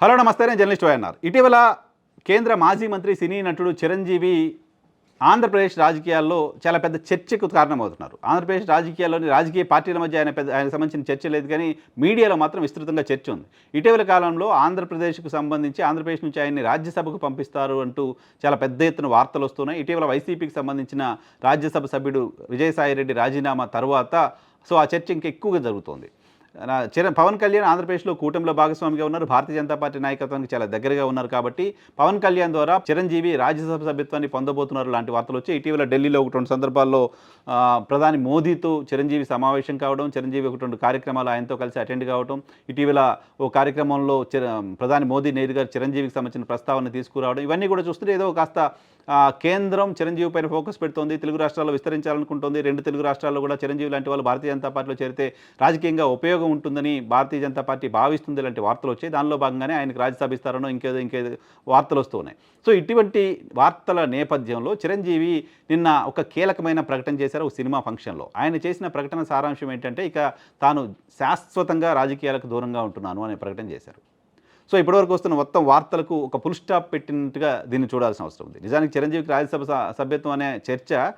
Hello నమస్తే నేను journalist YNR. ఇటీవల కేంద్ర మాజీ మంత్రి సినీ నటుడు చిరంజీవి ఆంధ్రప్రదేశ్ రాజకీయాల్లో చాలా పెద్ద చర్చకు కారణమవుతున్నారు. ఆంధ్రప్రదేశ్ రాజకీయాల్లోని రాజకీయ పార్టీల మధ్య ఆయన పెద్ద ఆయన సంబంధించిన చర్చ లేదు కానీ మీడియాలో మాత్రం విస్తృతంగా చర్చ ఉంది. ఇటీవల కాలంలో ఆంధ్రప్రదేశ్కు సంబంధించి ఆంధ్రప్రదేశ్ నుంచి ఆయన్ని రాజ్యసభకు పంపిస్తారు అంటూ చాలా పెద్ద ఎత్తున వార్తలు వస్తున్నాయి. ఇటీవల వైసీపీకి సంబంధించిన రాజ్యసభ సభ్యుడు విజయసాయిరెడ్డి రాజీనామా తర్వాత సో ఆ చర్చ ఇంకా ఎక్కువగా జరుగుతోంది. చిర పవన్ కళ్యాణ్ ఆంధ్రప్రదేశ్లో కూటమిలో భాగస్వామిగా ఉన్నారు. భారతీయ జనతా పార్టీ నాయకత్వానికి చాలా దగ్గరగా ఉన్నారు కాబట్టి పవన్ కళ్యాణ్ ద్వారా చిరంజీవి రాజ్యసభ సభ్యత్వాన్ని పొందబోతున్నారు లాంటి వార్తలు వచ్చి ఇటీవల ఢిల్లీలో ఒకటి రెండు సందర్భాల్లో ప్రధాని మోదీతో చిరంజీవి సమావేశం కావడం చిరంజీవి ఒకటి రెండు కార్యక్రమాలు ఆయనతో కలిసి అటెండ్ కావడం ఇటీవల ఓ కార్యక్రమంలో చిర ప్రధాని మోదీ నేరుగా చిరంజీవికి సంబంధించిన ప్రస్తావన తీసుకురావడం ఇవన్నీ కూడా చూస్తుంటే ఏదో కాస్త కేంద్రం చిరంజీవి పైన ఫోకస్ పెడుతోంది తెలుగు రాష్ట్రాల్లో విస్తరించాలనుకుంటోంది. రెండు తెలుగు రాష్ట్రాల్లో కూడా చిరంజీవి లాంటి వాళ్ళు భారతీయ జనతా పార్టీలో చేరితే రాజకీయంగా ఉపయోగం ఉంటుందని భారతీయ జనతా పార్టీ భావిస్తుంది లాంటి వార్తలు వచ్చాయి. దానిలో భాగంగానే ఆయనకు రాజ్యసభ ఇస్తారనో ఇంకేదో ఇంకేదో వార్తలు వస్తూ ఉన్నాయి. సో ఇటువంటి వార్తల నేపథ్యంలో చిరంజీవి నిన్న ఒక కీలకమైన ప్రకటన చేశారు ఒక సినిమా ఫంక్షన్లో. ఆయన చేసిన ప్రకటన సారాంశం ఏంటంటే ఇక తాను శాశ్వతంగా రాజకీయాలకు దూరంగా ఉంటున్నాను అనే ప్రకటన చేశారు. సో ఇప్పటివరకు వస్తున్న మొత్తం వార్తలకు ఒక ఫుల్ స్టాప్ పెట్టినట్టుగా దీన్ని చూడాల్సిన అవసరం ఉంది. నిజానికి చిరంజీవికి రాజ్యసభ స- సభ్యత్వం అనే చర్చ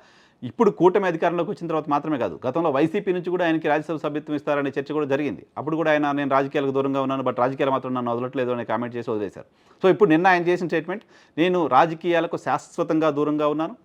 ఇప్పుడు కూటమి అధికారంలోకి వచ్చిన తర్వాత మాత్రమే కాదు గతంలో వైసీపీ నుంచి కూడా ఆయనకి రాజ్యసభ సభ్యత్వం ఇస్తారనే చర్చ కూడా జరిగింది. అప్పుడు కూడా ఆయన నేను రాజకీయాలకు దూరంగా ఉన్నాను బట్ రాజకీయాలు మాత్రం నన్ను వదలట్లేదు అనే కామెంట్ చేసి వదిలేశారు. సో ఇప్పుడు నిన్న ఆయన చేసిన స్టేట్మెంట్ నేను రాజకీయాలకు శాశ్వతంగా దూరంగా ఉన్నాను.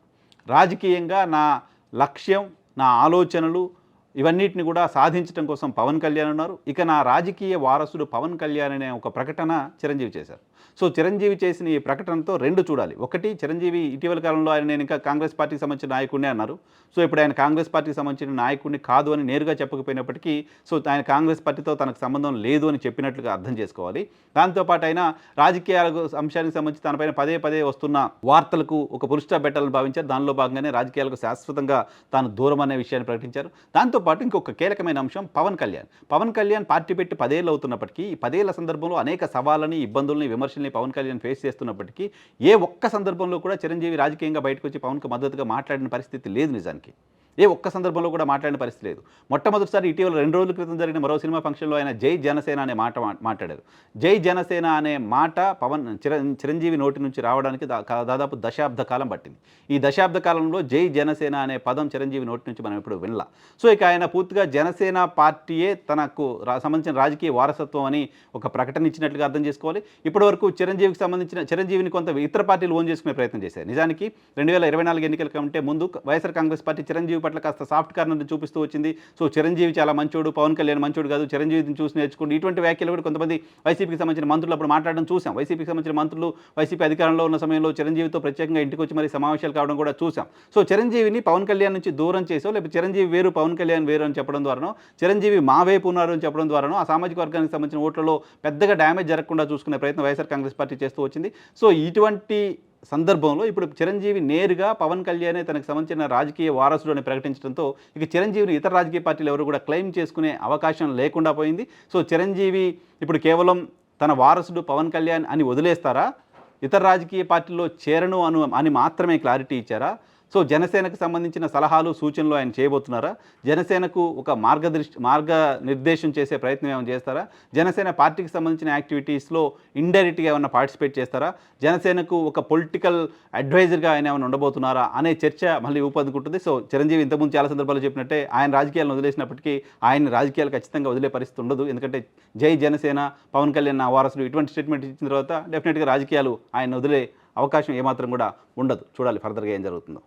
రాజకీయంగా నా లక్ష్యం నా ఆలోచనలు ఇవన్నిటిని కూడా సాధించడం కోసం పవన్ కళ్యాణ్ ఉన్నారు. ఇక నా రాజకీయ వారసుడు పవన్ కళ్యాణ్ అనే ఒక ప్రకటన చిరంజీవి చేశారు. సో చిరంజీవి చేసిన ఈ ప్రకటనతో రెండు చూడాలి. ఒకటి చిరంజీవి ఇటీవల కాలంలో ఆయన నేను ఇంకా కాంగ్రెస్ పార్టీకి సంబంధించిన నాయకుడినే అన్నారు. సో ఇప్పుడు ఆయన కాంగ్రెస్ పార్టీకి సంబంధించిన నాయకుడిని కాదు అని నేరుగా చెప్పకపోయినప్పటికీ సో ఆయన కాంగ్రెస్ పార్టీతో తనకు సంబంధం లేదు అని చెప్పినట్లుగా అర్థం చేసుకోవాలి. దాంతోపాటు ఆయన రాజకీయాల అంశానికి సంబంధించి తనపైన పదే పదే వస్తున్న వార్తలకు ఒక పురుష పెట్టాలని భావించారు. దానిలో భాగంగానే రాజకీయాలకు శాశ్వతంగా తాను దూరం అనే విషయాన్ని ప్రకటించారు. దాంతో పాటు ఇంకొక కీలకమైన అంశం పవన్ కళ్యాణ్. పవన్ కళ్యాణ్ పార్టీ పెట్టి పదేళ్ళు అవుతున్నప్పటికీ ఈ పదేళ్ళ సందర్భంలో అనేక సవాళ్ళని ఇబ్బందుల్ని విమర్శల్ని పవన్ కళ్యాణ్ ఫేస్ చేస్తున్నప్పటికీ ఏ ఒక్క సందర్భంలో కూడా చిరంజీవి రాజకీయంగా బయటకు వచ్చి పవన్కు మద్దతుగా మాట్లాడిన పరిస్థితి లేదు నిజానికి. ఏ ఒక్క సందర్భంలో కూడా మాట్లాడిన పరిస్థితి లేదు. మొట్టమొదటిసారి ఇటీవల రెండు రోజుల క్రితం జరిగిన మరో సినిమా ఫంక్షన్లో ఆయన జై జనసేన అనే మాట మాట్లాడారు. జై జనసేన అనే మాట పవన్ చిర చిరంజీవి నోటి నుంచి రావడానికి దాదాపు దశాబ్ద కాలం పట్టింది. ఈ దశాబ్ద కాలంలో జై జనసేన అనే పదం చిరంజీవి నోటి నుంచి మనం ఎప్పుడు వినలా. సో ఇక ఆయన పూర్తిగా జనసేన పార్టీయే తనకు సంబంధించిన రాజకీయ వారసత్వం అని ఒక ప్రకటన ఇచ్చినట్లుగా అర్థం చేసుకోవాలి. ఇప్పటివరకు చిరంజీవికి సంబంధించిన చిరంజీవిని కొంత ఇతర పార్టీలు ఓన్ చేసుకునే ప్రయత్నం చేశారు నిజానికి రెండు వేల ఇరవై నాలుగు ఎన్నికల కంటే ముందు వైఎస్ఆర్ కాంగ్రెస్ పార్టీ చిరంజీవి పట్ల కాస్త సాఫ్ట్ కార్నర్ని చూపిస్తూ వచ్చింది. సో చిరంజీవి చాలా మంచోడు పవన్ కళ్యాణ్ మంచోడు కాదు. చిరంజీవిని చూసి నేర్చుకోండి. ఇటువంటి వ్యాఖ్యలు కూడా కొంతమంది వైసీపీకి సంబంధించిన మంత్రులు అప్పుడు మాట్లాడడం చూసాం. వైసీపీకి సంబంధించిన మంత్రులు వైసీపీ అధికారంలో ఉన్న సమయంలో చిరంజీవితో ప్రత్యేకంగా ఇంటికి వచ్చి మరి సమావేశాలు కావడం కూడా చూసాం. సో చిరంజీవిని పవన్ కళ్యాణ్ నుంచి దూరం చేసో లేకపోతే చిరంజీవి వేరు పవన్ కళ్యాణ్ వేరు అని చెప్పడం ద్వారానో? చిరంజీవి మా వైపు ఉన్నారు అని చెప్పడం ద్వారానో? ఆ సామాజిక వర్గానికి సంబంధించిన ఓట్లలో పెద్దగా డ్యామేజ్ జరగకుండా చూసుకునే ప్రయత్నం వైఎస్ఆర్ కాంగ్రెస్ పార్టీ చేస్తూ వచ్చింది. సో ఇటువంటి సందర్భంలో ఇప్పుడు చిరంజీవి నేరుగా పవన్ కళ్యాణే తనకు సంబంధించిన రాజకీయ వారసుడు అని ప్రకటించడంతో ఇక చిరంజీవిని ఇతర రాజకీయ పార్టీలు ఎవరు కూడా క్లెయిమ్ చేసుకునే అవకాశం లేకుండా పోయింది. సో చిరంజీవి ఇప్పుడు కేవలం తన వారసుడు పవన్ కళ్యాణ్ అని వదిలేస్తారా? ఇతర రాజకీయ పార్టీల్లో చేరను అను అని మాత్రమే క్లారిటీ ఇచ్చారా? సో జనసేనకు సంబంధించిన సలహాలు సూచనలు ఆయన చేయబోతున్నారా? జనసేనకు ఒక మార్గదృష్టి మార్గ నిర్దేశం చేసే ప్రయత్నం ఏమైనా చేస్తారా? జనసేన పార్టీకి సంబంధించిన యాక్టివిటీస్లో ఇండైరెక్ట్గా ఏమైనా పార్టిసిపేట్ చేస్తారా? జనసేనకు ఒక పొలిటికల్ అడ్వైజర్గా ఆయన ఏమైనా ఉండబోతున్నారా అనే చర్చ మళ్ళీ ఊపందుకుంటుంది సో చిరంజీవి ఇంతకుముందు చాలా సందర్భాల్లో చెప్పినట్టే ఆయన రాజకీయాలను వదిలేసినప్పటికీ ఆయన రాజకీయాలు ఖచ్చితంగా వదిలే పరిస్థితి ఉండదు. ఎందుకంటే జై జనసేన పవన్ కళ్యాణ్ నా వారసులు ఇటువంటి స్టేట్మెంట్ ఇచ్చిన తర్వాత డెఫినెట్గా రాజకీయాలు ఆయన వదిలే అవకాశం ఏమాత్రం కూడా ఉండదు. చూడాలి ఫర్దర్గా ఏం జరుగుతుందో.